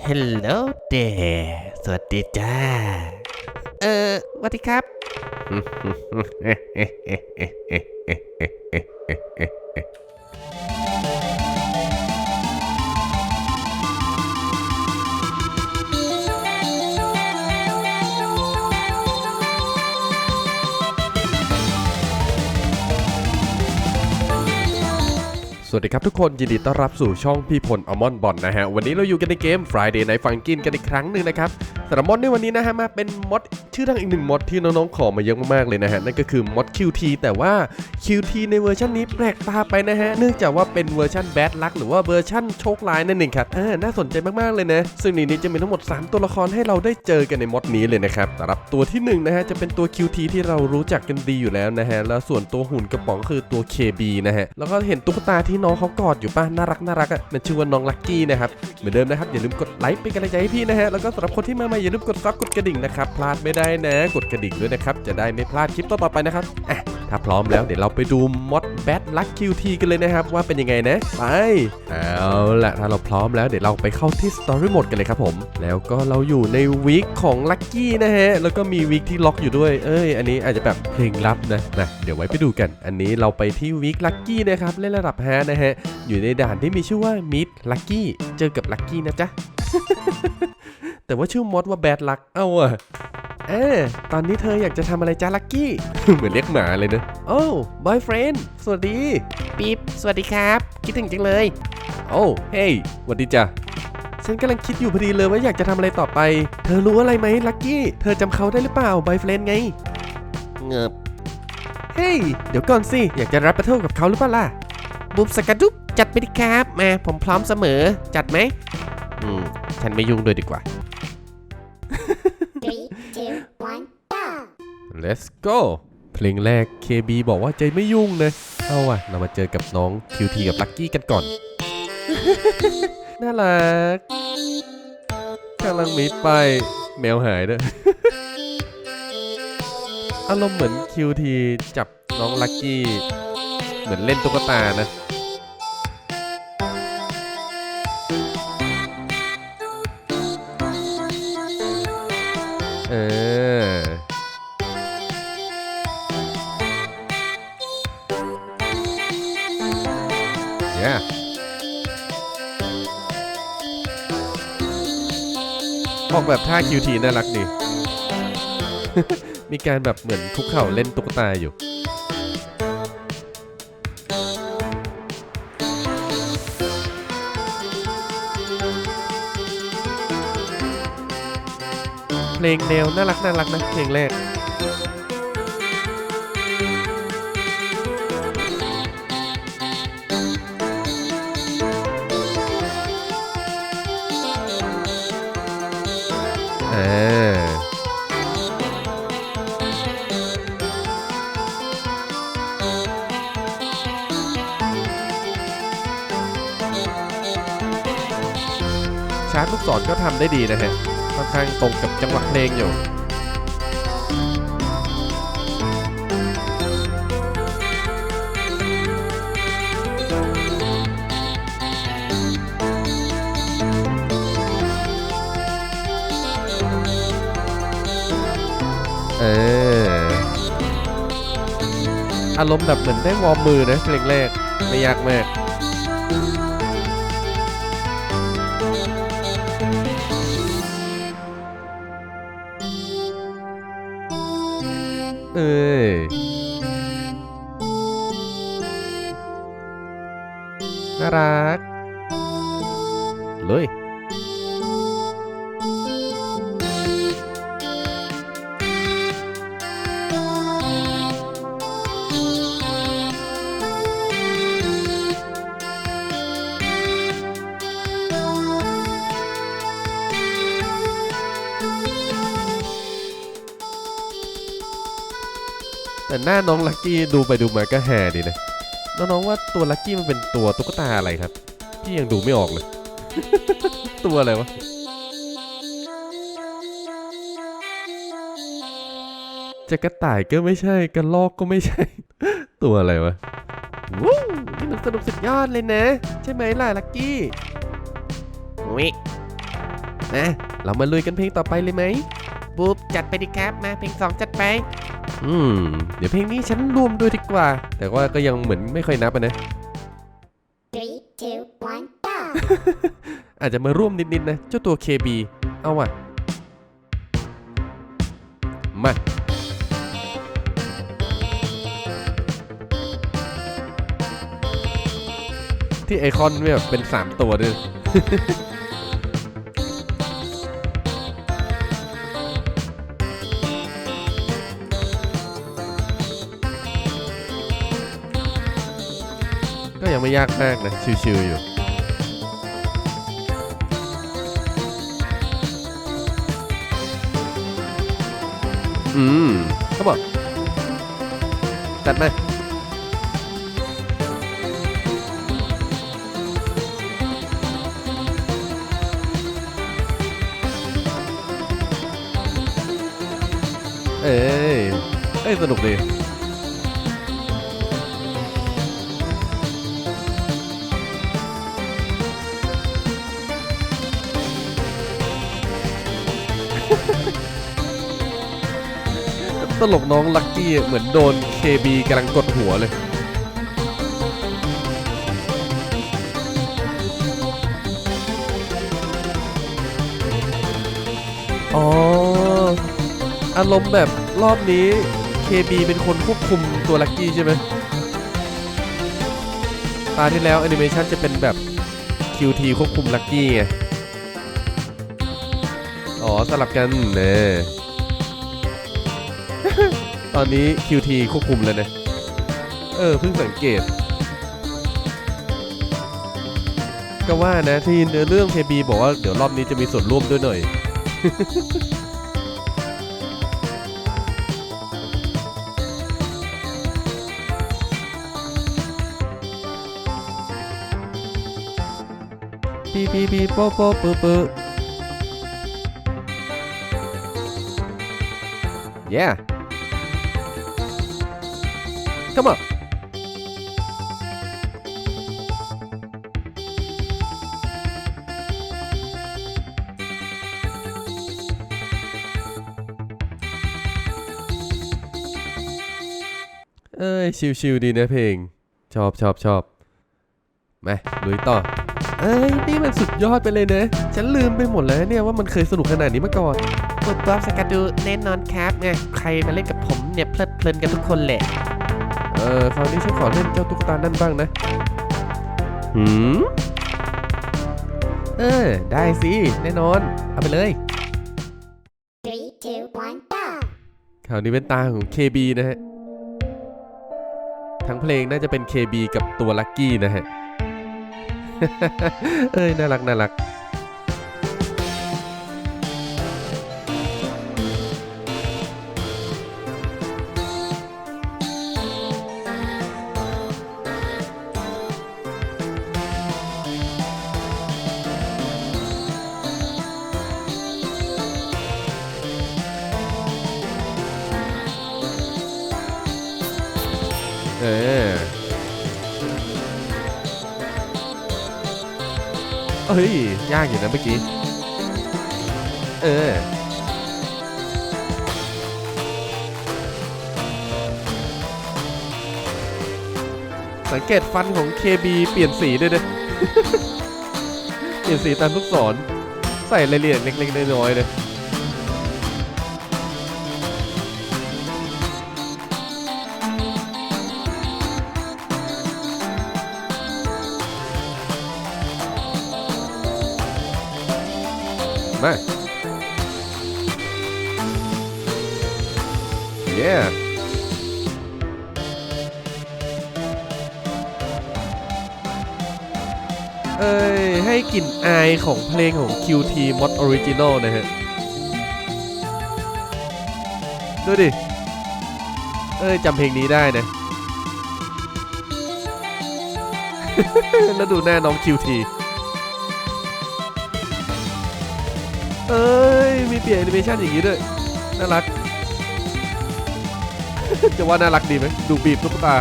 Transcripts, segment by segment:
Hello there สวัสดีจ้า เออสวัสดีครับ สวัสดีครับทุกคนยินดีต้อนรับสู่ช่องพี่พลอมอนบอลนะฮะ วันนี้เราอยู่กันในเกม Friday Night Funkin กันอีกครั้งหนึ่งนะครับ สำหรับมดในวันนี้นะฮะมาเป็นมดชื่อดังอีกหนึ่งมดที่น้องๆขอมาเยอะมากๆเลยนะฮะนั่นก็คือมด QT แต่ว่า QT ในเวอร์ชันนี้แปลกตาไปนะฮะเนื่องจากว่าเป็นเวอร์ชันแบดลักหรือว่าเวอร์ชันโชคร้ายนั่นเองครับอ่าน่าสนใจมากๆเลยนะซึ่งในนี้จะมีทั้งหมด 3 ตัวละครให้เราได้เจอกันในมดนี้เลยนะครับสำหรับตัวที่หนึ่งนะฮะจะเป็นตัว QT ที่เรารู้จักกันดีอยู่แล้วนะฮะแล้วส่วนตัวหุ่นกระป๋องคือตัว KB นะฮะแล้วก็เห็นตุ๊กตาที่น้องเขากอดอยู่ป่ะน่ารักน่ารักอะนั่นชื่อว่าน้องลักกี้นะครับเหมือนเดิมนะครับอย่าลืมกดไลค์เป็นกำลังใจให้พี่นะฮะแล้วก็สำหรับคนที่มาใหม่อย่าลืมกดซับกดกระดิ่งนะครับ พลาดไม่ได้นะ กดกระดิ่งด้วยนะครับ จะได้ไม่พลาดคลิปต่อๆไปนะครับอะถ้าพร้อมแล้วเดี๋ยวเราไปดูมอดแบทลักคิวทีกันเลยนะครับ ว่าเป็นยังไงนะไปเอาละถ้าเราพร้อมแล้วเดี๋ยวเราไปเข้าที่สตอรี่โหมดกันเลยครับผม แล้วก็เราอยู่ในวีคของลักกี้นะฮะ แล้วก็มีวีคที่ล็อกอยู่ด้วย เอ้ย อันนี้อาจจะแบบเพลงลับนะนะเดี๋ยวไว้ไปดูกัน อันนี้เราไปที่วีคลักกี้นะครับเล่นระดับฮานะฮะอยู่ในด่านที่มีชื่อว่ามิดลักกี้เจอกับลักกี้นะจ๊ะ แต่ว่าชื่อมอดว่าแบดลัก เอ้าอะเออตอนนี้เธออยากจะทำอะไรจ้าลักกี้ เหมือนเรียกหมาเลยนะ โอ้บอยเฟรนด์สวัสดี ปิ๊บ สวัสดีครับ คิดถึงจังเลย โอ้เฮ้ยสวัสดีจ้ะ ฉันกำลังคิดอยู่พอดีเลยว่าอยากจะทำอะไรต่อไป เธอรู้อะไรไหมลักกี้ เธอจำเขาได้หรือเปล่าบอยเฟรนด์ไง เงิบเฮ้ย เดี๋ยวก่อนสิ อยากจะรับประเทิลกับเขาหรือเปล่าล่ะ บุบสกัดดุบจัดไปดิครับ มา ผมพร้อมเสมอ จัดไหม อืม ฉันไม่ยุ่งด้วยดีกว่า Let's go เพลงแรก KB บอกว่าใจไม่ยุ่งนะ เอาว่ะ เรามาเจอกับน้อง QT กับลักกี้กันก่อน น่ารักกำลังมีไปายแมวหายด้วย อารมณ์เหมือน QT จับน้องลักกี้ เหมือนเล่นตุ๊กตานะเออ ออกแบบท่าคิวทีน่ารักดี มีการแบบเหมือนคุกเข่าเล่นตุ๊กตาอยู่เพลงแนวน่ารักน่ารักนะเพลงแรก ชาร์จลูกศรก็ทำได้ดีนะฮะค่อนข้างตรงกับจังหวะเพลงอยู่เอออารมณ์แบบเหมือนได้วอร์มมือนะเพลงแรกไม่ยากมาก น่ารัก เลยแต่หน้าน้องลักกี้ดูไปดูมาก็แฮดีนะ น้องๆว่าตัวลักกี้มันเป็นตัวตุ๊กตาอะไรครับ พี่ยังดูไม่ออกเลย ตัวอะไรวะจะกระต่ายก็ไม่ใช่กระลอกก็ไม่ใช่ ตัวอะไรวะวู้นี่มันสนุกสุดยอดเลยนะ ใช่ไหมล่ะลักกี้วินะเรามาลุยกันเพลงต่อไปเลยไหม บุ๊บจัดไปดิครับ มาเพลงสองจัดไป อืม เดี๋ยวเพลงนี้ฉันรวมด้วยดีกว่า แต่ว่าก็ยังเหมือนไม่ค่อยนับอะนะ Three, two, one, go. อาจจะมาร่วมนิดๆนะ เจ้าตัว KB เอาว่ะ มา ที่ไอคอนแบบเป็น 3 ตัวด้วย ไม่ยากมากนะชิวๆอยู่อืมเขาบอกจัดมาเอ้ยเอ้ยสนุกดี ตลกน้องลักกี้เหมือนโดน KB กำลังกดหัวเลย อ๋อ อารมณ์แบบรอบนี้ KB เป็นคนควบคุมตัวลักกี้ใช่ไหมตาที่แล้วแอนิเมชันจะเป็นแบบ QT ควบคุมลักกี้ไง อ๋อ สลับกันเนี่ย ตอนนี้ QT ควบคุมเลยนะ เออ เพิ่งสังเกต ก็ว่านะที่เนื้อเรื่อง KB บอกว่าเดี๋ยวรอบนี้จะมีส่วนร่วมด้วยหน่อย ปีปีปีโปโปปื้อปื้อ yeah come on เอ้ย ชิวๆดีนะเพลง ชอบชอบชอบมาลุยต่อ เอ้ย นี่มันสุดยอดไปเลยนะ ฉันลืมไปหมดแล้วเนี่ยว่ามันเคยสนุกขนาดนี้มาก่อนบุ๊บบ๊อบสกัดดูแน่นอนครับไงใครมาเล่นกับผมเนี่ยเพลิดเพลินกันทุกคนแหละ เออคราวนี้ฉันขอเล่นเจ้าตุ๊กตานั่นบ้างนะหืมเออ ได้สิ แน่นอน เอาไปเลย Three, two, one, go. คราวนี้เป็นตาของ KB นะฮะ ทั้งเพลงน่าจะเป็น KB กับตัวลักกี้นะฮะ เอ้ย น่ารัก น่ารัก ฮ้ย ยากอยู่นะเมื่อกี้ เออ สังเกตฟันของ KB เปลี่ยนสีด้วยนะเปลี่ยนสีตามลูกศร ใส่รายละเอียดเล็กๆน้อยๆเลย มา yeah เอ้ย ให้กลิ่นอายของเพลงของ QT Mod Original นะฮะ ดูดิ เอ้ยจำเพลงนี้ได้นะ แล้วดูหน้าน้อง QT เอ้ย มีเปลี่ยนแอนิเมชันอย่างนี้ด้วย น่ารัก จะว่าน่ารักดีไหม ดูบีบตุ๊กตา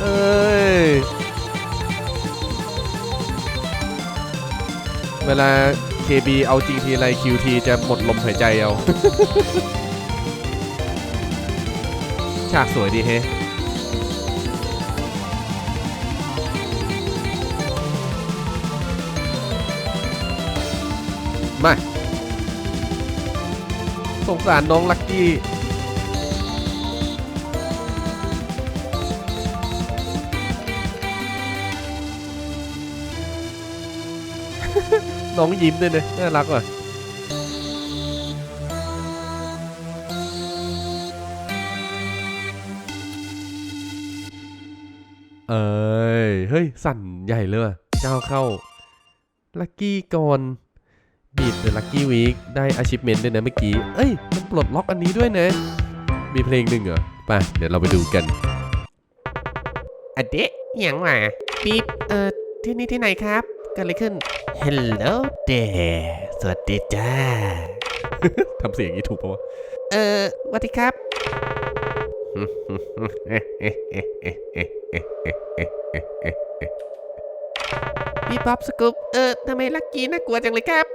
เอ้ย เวลา KB เอาจริงทีไร QT จะหมดลมหายใจเอา ฉากสวยดีเฮ สงสารน้องลักกี้น้องยิ้มด้วยนะน่ารักว่ะเอ้ย เฮ้ย สั่นใหญ่เลยว่ะเจ้าเข้า ลักกี้ก่อน บีดเดอะลักกี้วีคได้ achievement ด้วยนะเมื่อกี้ เอ้ย มันปลดล็อกอันนี้ด้วยนะ มีเพลงหนึ่งเหรอไปเดี๋ยวเราไปดูกันอะเดะหยังวะปี๊บเอ่อที่นี่ที่ไหนครับเกิดอะไรขึ้น Hello there สวัสดีจ้า ทำเสียงอย่างนี้ถูกปะวะ เอ่อสวัสดีครับ พี่ป๊อปสกูปเออทำไมลักกี้น่ากลัวจังเลยครับ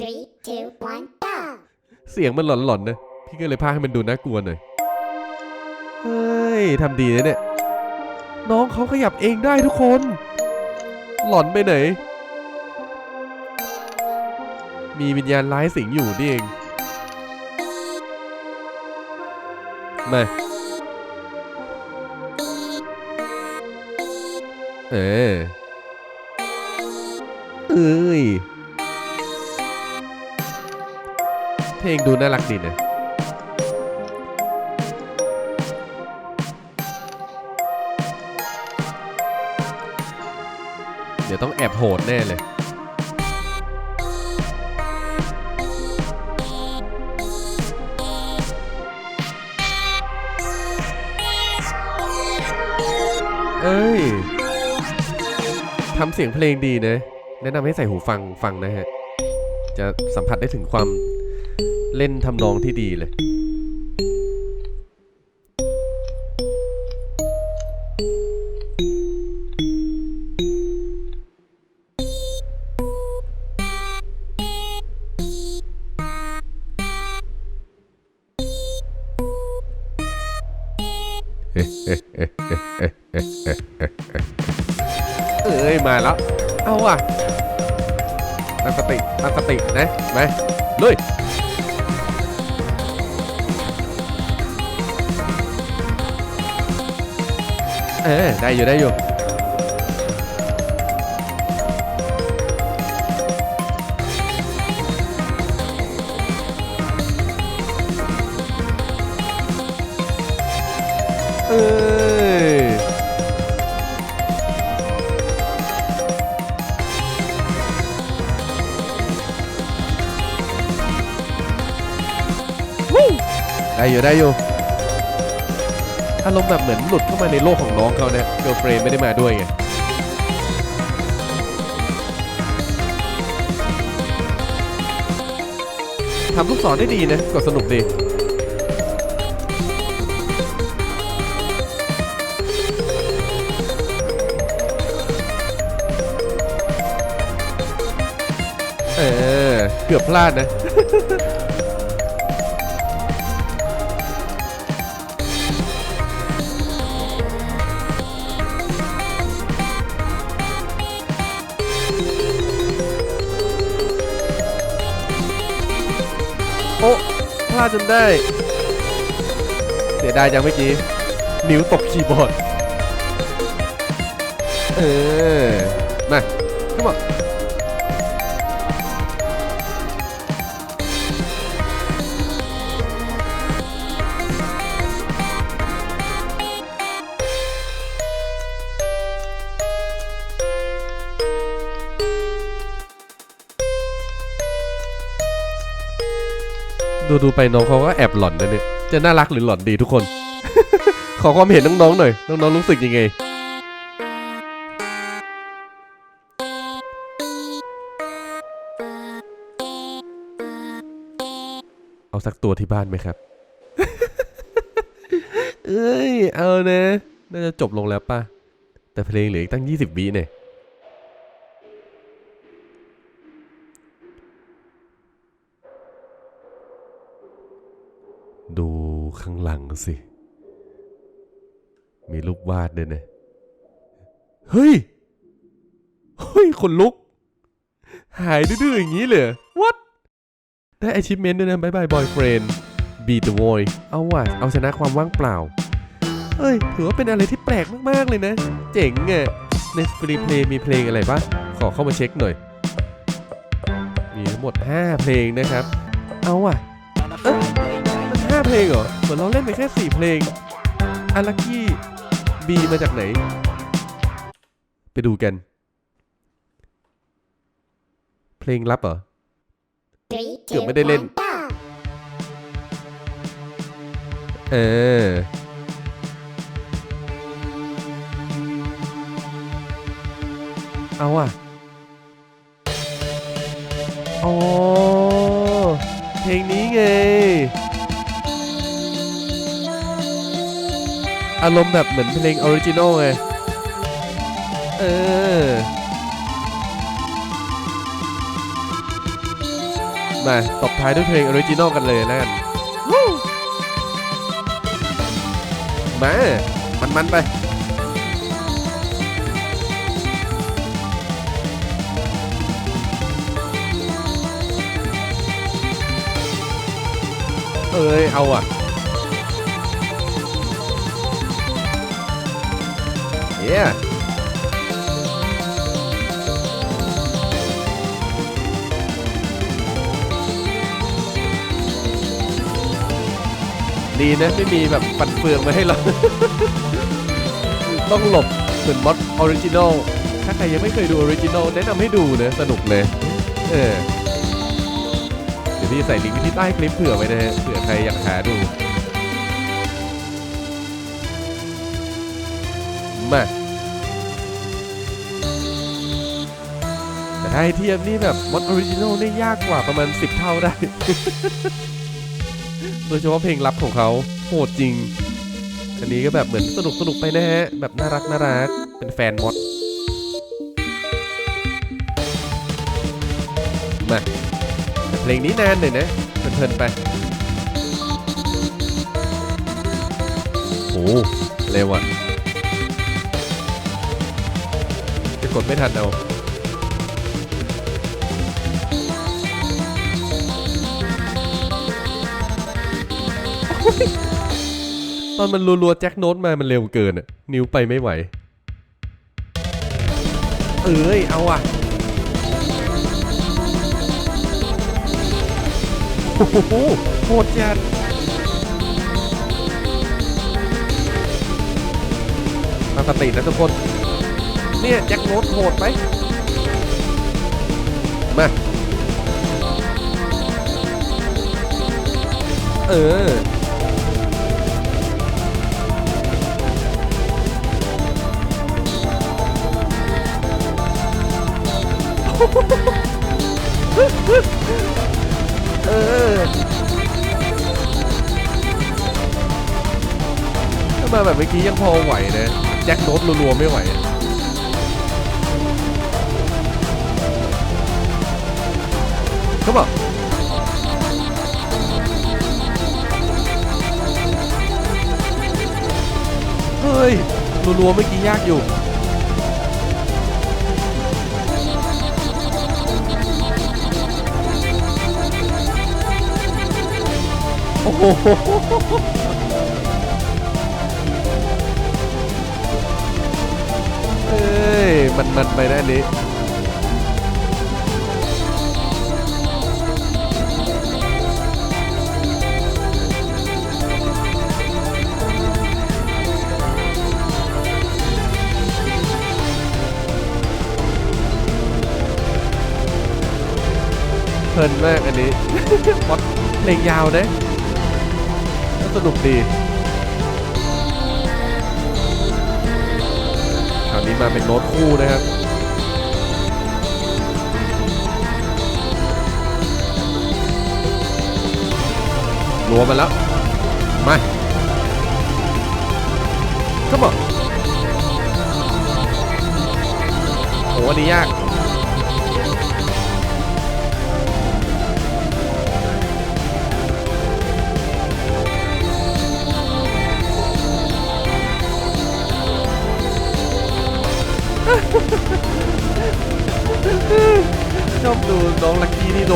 Three, two, one, go! เสียงมันหลอนๆนะ พี่ก็เลยพากให้มันดูน่ากลัวหน่อย เฮ้ยทำดีนะเนี่ย น้องเขาขยับเองได้ทุกคน หลอนไปไหน มีวิญญาณร้ายสิงอยู่นี่เอง มา เออเอ้ย เพลงดูน่ารักดีนะเดี๋ยวต้องแอบโหดแน่เลยเอ้ย ทำเสียงเพลงดีนะ แนะนำให้ใส่หูฟังฟังนะฮะ จะสัมผัสได้ถึงความ เล่นทำนองที่ดีเลย เอ้ย มาแล้ว เอาว่ะตั้งสติตั้งสตินะไหมเลย เออได้อยู่ได้อยู่เอารมณ์แบบเหมือนหลุดเข้ามาในโลกของน้องเขาเนี่ยเกิร์ลเฟรนไม่ได้มาด้วยไงทำลูกศรได้ดีนะกดสนุกดีเออเกือบพลาดนะ ลาดจนได้ เสียดายจังเมื่อกี้ นิ้วตกคีย์บอร์ด เออ มาขึ้นมา ดูดูๆไปน้องเขาก็แอบหลอนนะเนี่ยจะน่ารักหรือหลอนดีทุกคน ขอความเห็นน้องๆหน่อย น้องๆรู้สึกยังไง เอาสักตัวที่บ้านไหมครับ เอ้ย เอานะ น่าจะจบลงแล้วป่ะ แต่เพลงเหลืออีกตั้ง 20วิเนี่ย ข้างหลังสิ มีรูปวาดด้วยนะ เฮ้ย เฮ้ย คนลุก หายดื้อๆอย่างนี้เลย what ได้ achievement ด้วยนะ bye bye boyfriend beat the void เอาว่ะ เอาชนะความว่างเปล่า เอ้ย ถือว่าเป็นอะไรที่แปลกมาก ๆ เลยนะ เจ๋งอะ ในฟรีเพลย์มีเพลงอะไรปะขอเข้ามาเช็คหน่อย มีทั้งหมด 5 เพลงนะครับ เอาว่ะเอ้ยมัน 5 เพลงเหรอ เหมือนเราเล่นไปแค่ 4 เพลงอาลักกี้บีมาจากไหน ไปดูกัน เพลงลับเหรอ Three, Kiểu two, mới đây lên. one, go. เออเอาอะอ๋อเพลงนี้ไง อารมณ์แบบเหมือนเพลงออริจินอลไง เออ มาตบท้ายด้วยเพลงออริจินอลกันเลยแล้วกันมา มันมันๆไป เอ้ย เอาอะ เย้ดีนะไม่มีแบบปัดเฟืองมาให้เรา ต้องหลบเหมือนมอดออริจินอลถ้าใครยังไม่เคยดูออริจินอลแนะนำให้ดูนะสนุกเลยเออเดี๋ยวพี่ใส่ลิงก์ไว้ที่ใต้คลิปเผื่อไว้นะฮะเผื่อใครอยากหาดูมา แต่ถ้าให้เทียบนี่แบบมอดออริจินอลนี่ยากกว่าประมาณ 10 เท่าได้ โดยเฉพาะเพลงลับของเขาโหดจริง อันนี้ก็แบบเหมือนสนุกสนุกไปนะฮะ แบบน่ารักน่ารัก เป็นแฟนมอดมาเพลงนี้นานหน่อยนะเพลินๆไป โอ้เร็วอะจะกดไม่ทันเอา ตอนมันรัวๆแจ็คโน้ตมามันเร็วเกินอะนิ้วไปไม่ไหว เอ้ยเอาอะโอ้โหโหดจัดตั้งสตินะทุกคน เนี่ยแจ็คโน้ตโหดไหมมา เออ เออถ้ามาแบบเมื่อกี้ยังพอไหวนะแจ็คโน้ตรัวๆไม่ไหวเขาบอกเฮ้ยรัวๆเมื่อกี้ยากอยู่ อ้โหเอ้ย มันมันไปนะอันนี้เพลินมากอันนี้มอดเพลงยาวนะแล้ สนุกดีคราวนี้มาเป็นโน้ตคู่นะครับรวมมาแล้ว มาก็บอกโอ้อันนี้ยาก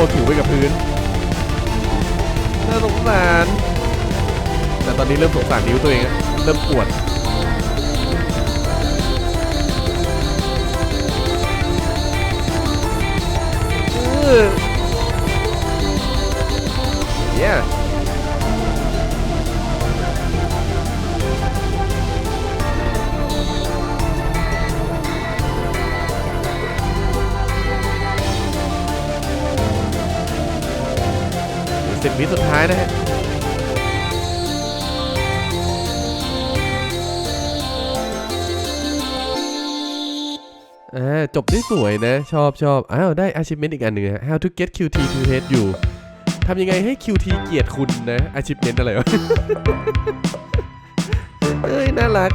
ลักกี้นี่โดนถูไปกับพื้น น่าสงสาร แต่ตอนนี้เริ่มสงสารนิ้วตัวเองอะเริ่มปวดเออ yeah บวิสุดท้ายนะฮะอ่าจบได้สวยนะ ชอบชอบอ้าว ได้ achievement อีกอันหนึ่งฮะ how to get QT to hate you ทำยังไงให้ QT เกลียดคุณนะ achievement อะไรวะ เอ้ย น่ารัก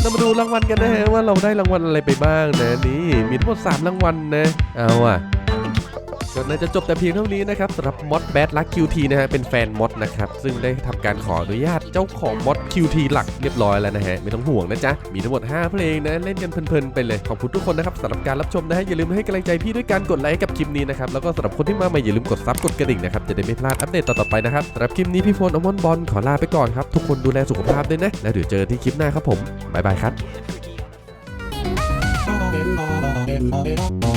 เรามาดูรางวัลกันนะฮะ ว่าเราได้รางวัลอะไรไปบ้างนะ นี่ มีทั้งหมด 3 รางวัลนะ เอาอะ ก็น่าจะจบแต่เพียงเท่านี้นะครับสำหรับมอดแบดลัก QT นะฮะเป็นแฟนมอดนะครับซึ่งได้ทำการขออนุญาตเจ้าของมอด QT หลักเรียบร้อยแล้วนะฮะไม่ต้องห่วงนะจ๊ะมีทั้งหมด 5 เพลงนะเล่นกันเพลินๆไปเลยขอบคุณทุกคนนะครับสำหรับการรับชมนะฮะอย่าลืมให้กำลังใจพี่ด้วยการกดไลค์กับคลิปนี้นะครับแล้วก็สำหรับคนที่มาใหม่อย่าลืมกดซับกดกระดิ่งนะครับจะได้ไม่พลาดอัปเดตต่อๆไปนะครับสำหรับคลิปนี้พี่พลอมอนบอลขอลาไปก่อนครับทุกคนดูแลสุขภาพด้วยนะแล้วเดี๋ยวเจอที่คลิปหน้าครับผมบ๊ายบายครับ